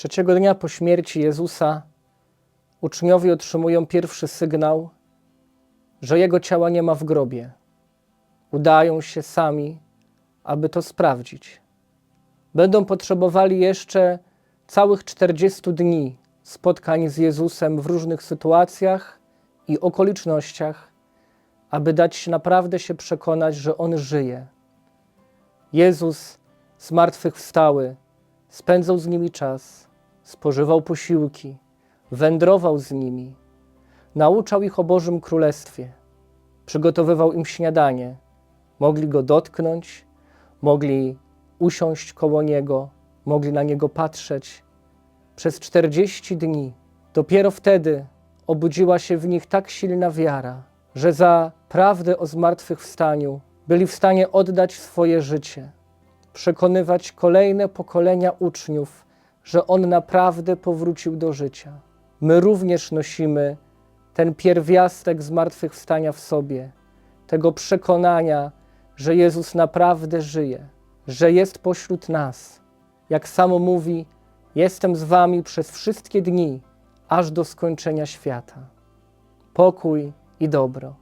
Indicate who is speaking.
Speaker 1: Trzeciego dnia po śmierci Jezusa uczniowie otrzymują pierwszy sygnał, że jego ciała nie ma w grobie. Udają się sami, aby to sprawdzić. Będą potrzebowali jeszcze całych 40 dni spotkań z Jezusem w różnych sytuacjach i okolicznościach, aby dać naprawdę się przekonać, że On żyje. Jezus zmartwychwstały, spędzał z nimi czas, spożywał posiłki, wędrował z nimi, nauczał ich o Bożym Królestwie, przygotowywał im śniadanie. Mogli go dotknąć, mogli usiąść koło niego, mogli na niego patrzeć. Przez 40 dni dopiero wtedy obudziła się w nich tak silna wiara, że za prawdę o zmartwychwstaniu byli w stanie oddać swoje życie, przekonywać kolejne pokolenia uczniów, że On naprawdę powrócił do życia. My również nosimy ten pierwiastek zmartwychwstania w sobie, tego przekonania, że Jezus naprawdę żyje, że jest pośród nas. Jak samo mówi, jestem z wami przez wszystkie dni, aż do skończenia świata. Pokój i dobro.